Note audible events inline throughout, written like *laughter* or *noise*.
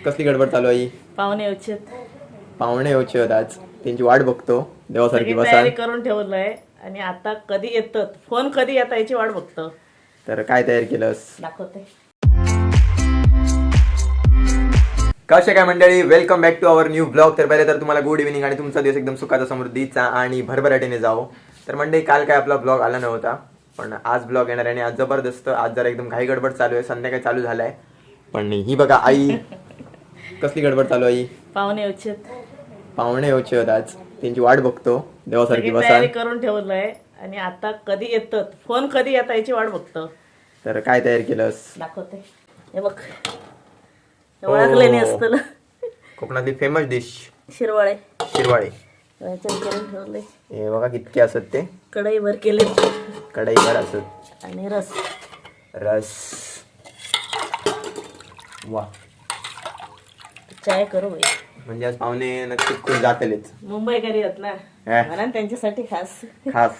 कसली गडबड चालू आहे? पाहुणे उचित पाहुणे होत आज. त्यांची वाट बघतो. देवासारखी बसा. तयारी करून ठेवलंय. आणि आता कधी येतात? फोन कधी येतात याची वाट बघतो. तर काय तयार केलंस? दाखवते. कसे काय मंडळी? Welcome back to our new blog तर पहिले तर तुम्हाला गुड इव्हिनिंग आणि तुमचा दिवस एकदम सुखाचा समृद्धीचा आणि भरभराटीने जाओ तर मंडळी काल काय आपला ब्लॉग आला नव्हता पण आज ब्लॉग येणार आहे आणि आज जबरदस्त आज जरा एकदम घाई गडबड चालू आहे संध्याकाळी चालू झालाय. पण ही बघा आई कसली गडबड चालू आहे? आई पाहुणे उचित. पाहुणे होत आज. त्यांची वाट बघतो देवासारखी सगळी बसा. तयारी करून ठेवलंय आणि आता कधी येतात? फोन कधी येतात याची वाट बघतो. तर काय तयार केलंस? दाखवते. हे बघ. हे नाही हो. असतं कोकणातली फेमस डिश शिरवाळे. शिरवाळे. याच्यात करून ठेवले. हे बघा कितके असत ते. कढई भर केले. कढईवर असत. आणि रस. रस. वा. चाय करू बाई. म्हणजे आज पाहुणे नक्कीच खुश जातलेच. मुंबईकरी आहेत ना. हे. म्हणून त्यांच्यासाठी खास. खास.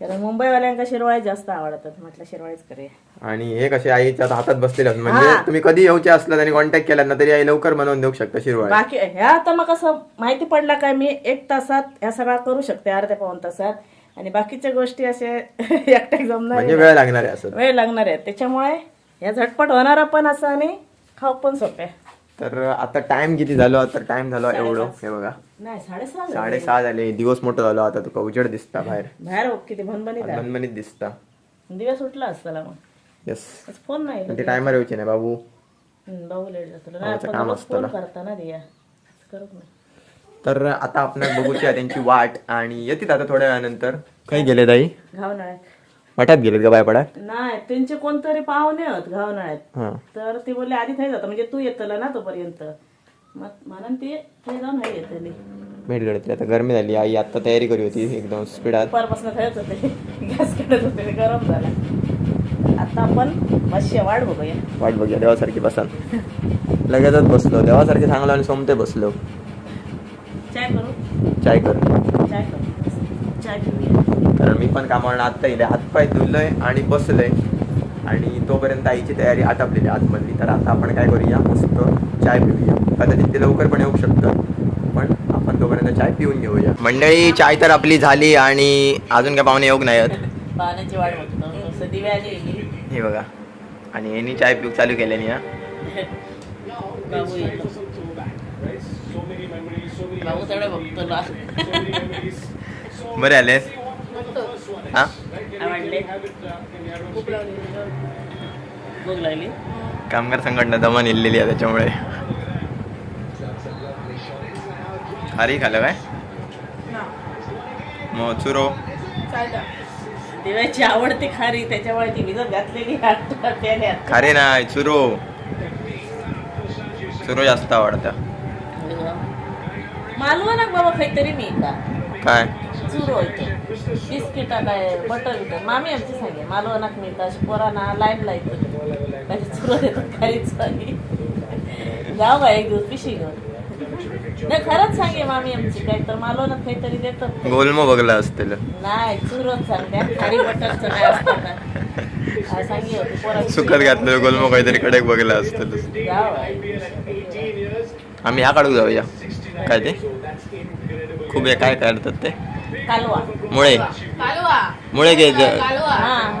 कारण मुंबईवाल्यांका शिरवाळे जास्त आवडतात. म्हटलं शिरवाळीच करूया. आणि हे कसे आईच्या आता हातात बसलेले असतात. म्हणजे हा. तुम्ही कधी येऊचे असलात आणि कॉन्टॅक्ट केला ना तरी आई लवकर बनवून देऊ शकता शिरवाळे. बाकी ह्या आता मग कसं माहिती पडलं काय मी एक तासात ह्या सगळा करू शकते अर्ध्या पाऊन तासात. आणि बाकीच्या गोष्टी असे *laughs* एकट्याक जमणार म्हणजे वेळ लागणार आहे असं. वेळ लागणार आहे. त्याच्यामुळे ह्या झटपट होणारा पण असं आणि खाऊ पण सोप्या. तर आता टाइम किती झालो? तर टाइम झालो एवढं हे बघा. नाही साडेसहा झाले. साडेसहा झाले. दिवस मोठा झालो आता तुका उजेड दिसता बाहेर. बाहेर किती आहे. बनबनीत दिसता. दिवस उठला असताना मग. येस आज फोन नाही ते टायमर येऊचे नाही बाबू? हम्म, भाऊ लेट जातो नाही भाऊचं आपण काम रोज असतं फोन ना. दिया. तर आता आपण बघूची आहे त्यांची वाट. आणि येतील आता थोड्या वेळानंतर. काही गेले ताई? घावनाळ्यात वाटात गेलेत का बाय पडात नाही त्यांचे कोणतरी पाहुणे आहेत घावनाळ्यात. हा. तर ते बोलले आधी थाय जातं म्हणजे तू येतला ना तोपर्यंत. मग म्हणून ते ते जाऊन नाही येतली भेट गळतली आता गरमी झाली आई आता तयारी करी होती एकदम स्पीडात. दुपारपासून खायच होते. *laughs* गॅस कडत होते ते गरम झाला. आता आपण बसशे वाट बघूया. वाट बघूया देवासारखी बसाल. लगेचच बसलो. देवासारखे सांगलो आणि सोमते बसलो. चाय करू? चाय कर. मी पण कामावर आत्ता येईल हातपाय धुललोय आणि बसलोय. आणि तोपर्यंत आईची तयारी आटापलेली आतमधली. तर आता आपण काय करूया? मस्त चाय पिऊया. कदाचित ते लवकर पण येऊ शकतं. पण आपण तोपर्यंत चाय पिऊन घेऊया. मंडळी चाय तर आपली झाली आणि अजून काय पाहुणे येऊ नाही पाण्याची वाट बघतो. हे बघा. आणि यांनी चाय पिऊ चालू केल्याने हा. बाबू येतो बाबू तेवढं बघतो ला बरे आलेस? हा? आवडले? भूक लागली? कामगार संघटना दमन इल्लेली आहे त्याच्यामुळे. खारी खाल्लं काय? मग चुरो दिव्याची आवडती खारी त्याच्यामुळे ती भिजत घातलेली खारे नाही चुरो. चुरो जास्त आवडतं. मालवा ना बाबा काहीतरी मी का? काय? चुरो येतो बिस्किट काय बटर बिटर मामी आमची सांगे मालवा नाक मिळतं अशी पोरांना लाईन लाईत काही चुरो देतात खारीच आणि जाऊ का एक दिवस पिशी घेऊन. नाही खरंच सांगे मामी आमची काय तर मालवणात काहीतरी देतात. गोलमो बघला असतील. नाही चुरोच सांगते खारी बटरचं काय असतं सांगे सुकत घातलं गोलमो काहीतरी कडक बघला असतील. आम्ही ह्या काढू जाऊया. काय ते? खूप हे काय करतात ते? कालवा. मुळे. मुळे घे.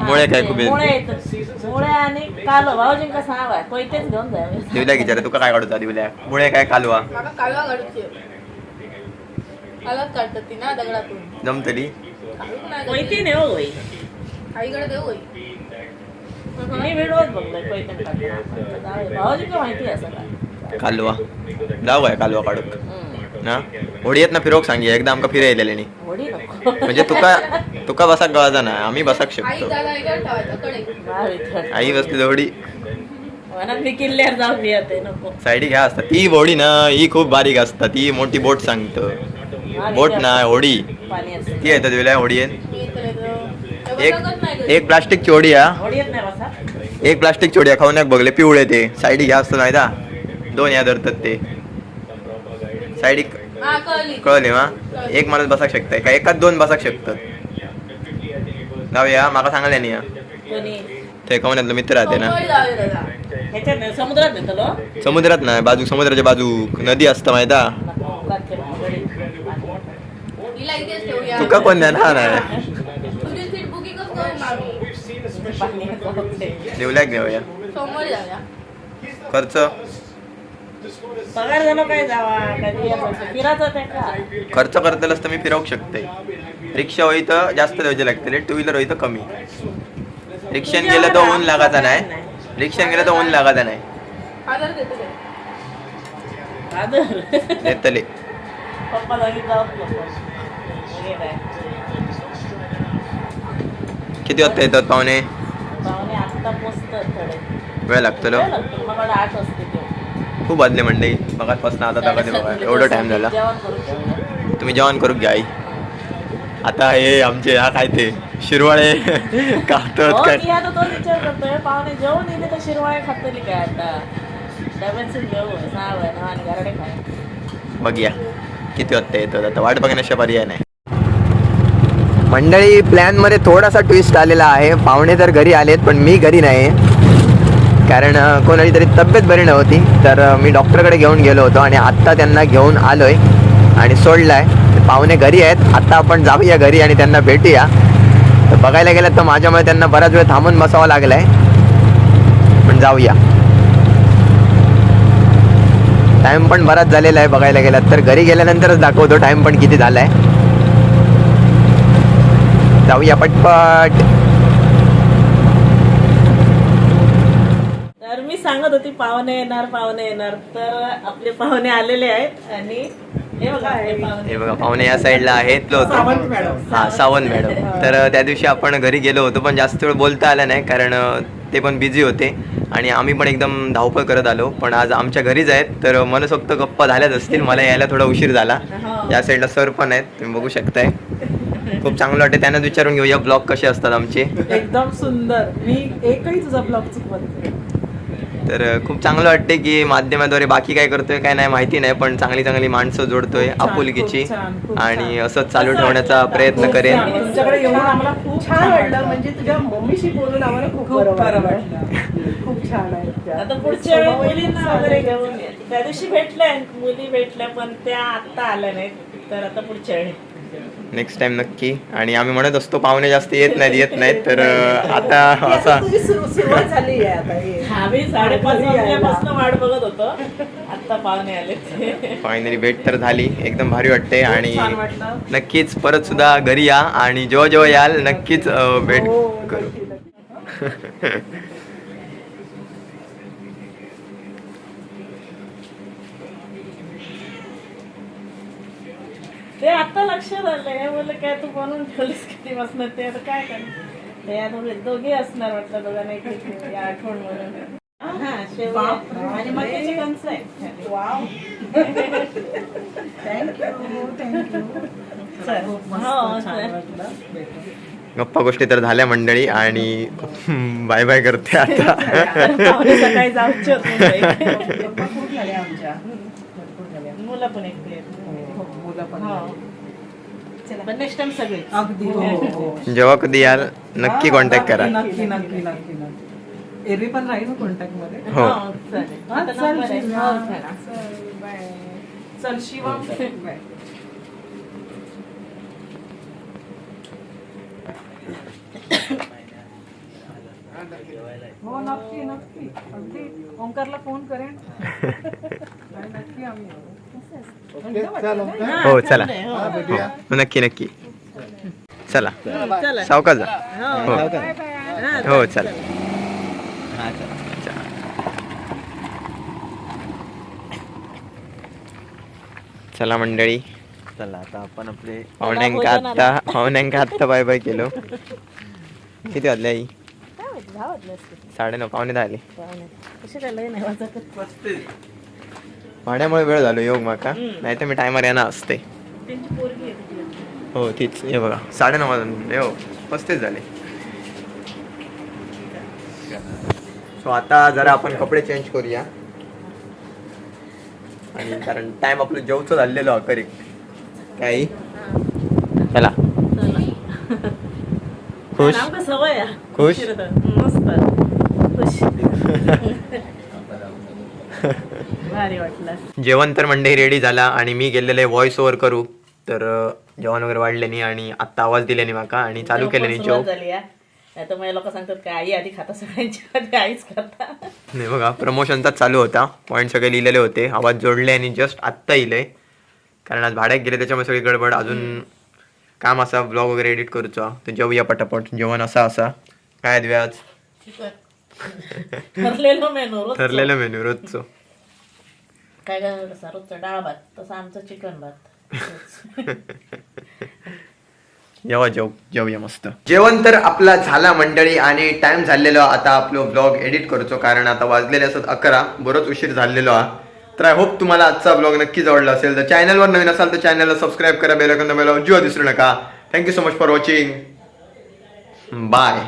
मुळे काय खूप मुळे येतात मुळे आणि कालो भाऊजींका सांगा कोयतेच घेऊन जावे दिवल्या विचार तुका काय काढूचा दिवल्या मुळे काय कालवा? कालवा काढूची कालवात काढतात ती ना दगडातून. जमतली नाही कोयती नाही हो होई काहीकडे देऊ होई मी बघलोय भाऊजींका माहिती आहे सगळं. कालवा. जाऊ काय कालवा काढूक. ना? होडी येत ना फिरोक सांगी एकदा आमका फिराय येलेली होडी नको म्हणजे तुका तुका बसाक गवाजा ना आम्ही बसाक आई शकतो. आई बसली होडी. मी येते नको. साईडी घ्या असता. ती होडी ना ही खूप बारीक असता. ती मोठी बोट सांगतो. बोट ना होडी. ती येतात जाऊ. एक नाही. एक प्लास्टिकची होडी हा नाही एक प्लास्टिकची होडी खाऊन बघले पिवळे ते. साईडी घ्या असतं नाही दा दोन या धरतात ते. साईडी हा कळली मा एक माणूस बसाक शकताय का? एकाच दोन बसाक शकतात. जाऊया माका सांगले नाही ते कमण्यातलं मित्र राहते ना. समुद्रात समुद्रात नाही बाजू समुद्राच्या बाजू नदी असतं माहिता तुका कोण करू आम्ही देवल्याक जाऊया. खर्च? पगार झालं काय जावा? कधी फिरायचं ते का? खर्च करतलंच तर मी फिरवू शकते. रिक्षा होई तर जास्त द्यायचे लागतले टू व्हीलर होई तर कमी. रिक्षान गेलं तर ऊन लागायचा नाही. रिक्षान गेलं तर ऊन लागायचा नाही. हजार देतो ते. आदर? देतले. पप्पा जागी जाऊच नको. हे काय. किती वाजता येतात पाहुणे? पाहुणे आत्ता पोचतात थोडे. वेळ लागतलो आठ वाजते. खूप वाजले मंडई बघापासून आता तर कधी बघा एवढं टाइम झाला. तुम्ही जेवण करू घ्या आई? आता हे आमचे हा काय ते? शिरवाळे *laughs* काढतात हो, काय? आता आता? बघूया. किती वाजता येतो आता वाट बघण्याशिवाय पर्याय नाही. मंडळी प्लॅनमध्ये थोडासा ट्विस्ट आलेला आहे. पाहुणे तर घरी आलेत पण मी घरी नाही. कारण कोणाची तरी तब्येत बरी नव्हती तर मी डॉक्टरकडे घेऊन गेलो होतो आणि आत्ता त्यांना घेऊन आलो आहे आणि सोडलाय. ते पाहुणे घरी आहेत आत्ता आपण जाऊया घरी आणि त्यांना भेटूया. तर बघायला गेलं तर माझ्यामुळे त्यांना बराच वेळ थांबून बसावं आहे पण जाऊया. टाईम पण बराच झालेला आहे बघायला गेलात तर. घरी गेल्यानंतरच दाखवतो टाईम पण किती झाला आहे जाऊया पटपट. तर मी सांगत होती पाहुणे येणार पाहुणे येणार. तर आपले पाहुणे आलेले आहेत आणि हे बघा हे पाहुणे. हे बघा पाहुणे या साईडला आहेत लो हा सावंत मॅडम. तर त्या दिवशी आपण घरी गेलो होतो पण जास्त वेळ बोलता आला नाही कारण अ, ते पण बिझी होते. आणि आम्ही पण एकदम धावपळ करत आलो. पण आज आमच्या घरीच आहेत तर मनसोक्त गप्पा झाल्याच असतील. मला यायला थोडा उशीर झाला. हो. या साईडला सर पण आहेत तुम्ही बघू शकताय. खूप चांगलं वाटतं त्यांनाच विचारून घेऊया ब्लॉग कसे असतात आमचे. एकदम सुंदर. मी एकही तुझा ब्लॉग चुकवत नाही. तर खूप चांगलं वाटते की माध्यमाद्वारे बाकी काय करतोय काय नाही माहिती नाही पण चांगली चांगली माणसं जोडतोय आपुलकीची आणि. असंच चालू ठेवण्याचा प्रयत्न करेन छान. तुमच्याकडे येऊन आम्हाला खूप छान वाटलं म्हणजे तुझ्या मम्मीशी बोलून आम्हाला खूप बरं वाटलं खूप छान आहे त्या. आता पुढच्या वेळी स्वभावही मुलींना खूप वगैरे छान आहे. घेऊन ये. त्या दिवशी भेटल्या मुली भेटल्या पण त्या आता आल्या नाहीत तर आता पुढच्या वेळी नेक्स्ट टाइम नक्की. आणि आम्ही म्हणत असतो पाहुणे जास्त येत नाहीत येत नाहीत तर आता असा हे. फायनली भेट तर झाली. एकदम भारी वाटते आणि नक्कीच परत सुद्धा घरी या आणि जेव्हा जेव्हा याल नक्कीच भेट हो, करू. *laughs* ते आता लक्षात आलंय बोलले काय तू बनवून ठेवलीस किती वाजणार ते आता काय करणार? ते आता दोघे- दोघे असणार वाटलं दोघांना एक एक आठवण म्हणून. हा आणि मक्याची वाव. थँक्यू थँक्यू हो. गप्पा गोष्टी तर झाल्या मंडळी आणि *laughs* बाय बाय करते आता. *laughs* पाहुणे सकाळी जाऊचे होते मुंबईत. गप्पा खूप झाल्या आमच्या भरपूर झाल्या मुलं पण एकटी हो, पण. हो. चला. पण नेक्स्ट टाइम सगळे. अगदी हो हो जेव्हा कधी याल नक्की हा, कॉन्टॅक्ट करा. नक्की नक्की नक्की नक्की. एरवी पण राहील कॉन्टॅक्टमध्ये? हो. हा, चल. हो, बाय. हो नक्की नक्की. अगदी ओंकारला फोन करेन. नक्की आम्ही. हा, चला. हो. हो. नक्की नक्की. चला. चला सावकाश जा. हो. हो हा, चला. चला. चला. चला. मंडळी. चला आता आपण आपले पाहुण्यांका आत्ता पाहुण्यांका आत्ता बाय बाय केलो. किती वाजले आई? साडे नऊ पाहुणे दहा आले. पाहुणे. कशी काय लय नाही वाजत? पाण्यामुळे वेळ झालो योग माका. नाही तर मी टायमर यांना असते. त्यांची पोरगी आहे तिकडे. हो तीच. हे बघा. साडे नऊ वाजून हो पस्तीस झाले. सो आता जरा आपण कपडे चेंज करूया. आणि कारण टाइम आपलं जेवचं झालेलो करेक्ट. काय? चला चला. खुश? सवय आहे. खुश? मस्त. खुश. *laughs* भारी वाटलं. जेवण तर मंडळी रेडी झाला आणि मी गेलेले व्हॉइस ओव्हर करू. तर जेवण वगैरे वाढले नाही आणि आत्ता आवाज दिले नाही माका आणि चालू केले नाही मग लोक सांगतात का आई आधी खाता सगळ्यांच्या आधी आईच खाता. नाही बघा प्रमोशनचाच चालू होता. पॉईंट सगळे लिहिलेले होते. आवाज जोडले आणि जस्ट आत्ता इले. कारण आज भाड्यात गेले त्याच्यामुळे सगळी गडबड. अजून काम असा ब्लॉग वगैरे एडिट करूचा. तर जेवूया पटापट जेवण असा असा. काय द्या आज *laughs* ठरलेलं मेनू ठरलेलं मेन्यू रोजचं. काय रोजचा डाळ भात तसं आमचं चिकन भात. *laughs* जेवा जेव जेवूया मस्त. जेवण तर आपला झाला मंडळी आणि टाइम झालेलो. आता आपलं ब्लॉग एडिट करतो कारण आता वाजलेले असत अकरा. बरोच उशीर झालेलो हा तर आय होप तुम्हाला आजचा ब्लॉग नक्कीच आवडला असेल. तर चॅनलवर नवीन असाल तर चॅनलला सबस्क्राईब करा बेलकन आयकॉन दाबायला अजिबात विसरू नका. Thank you so much for watching bye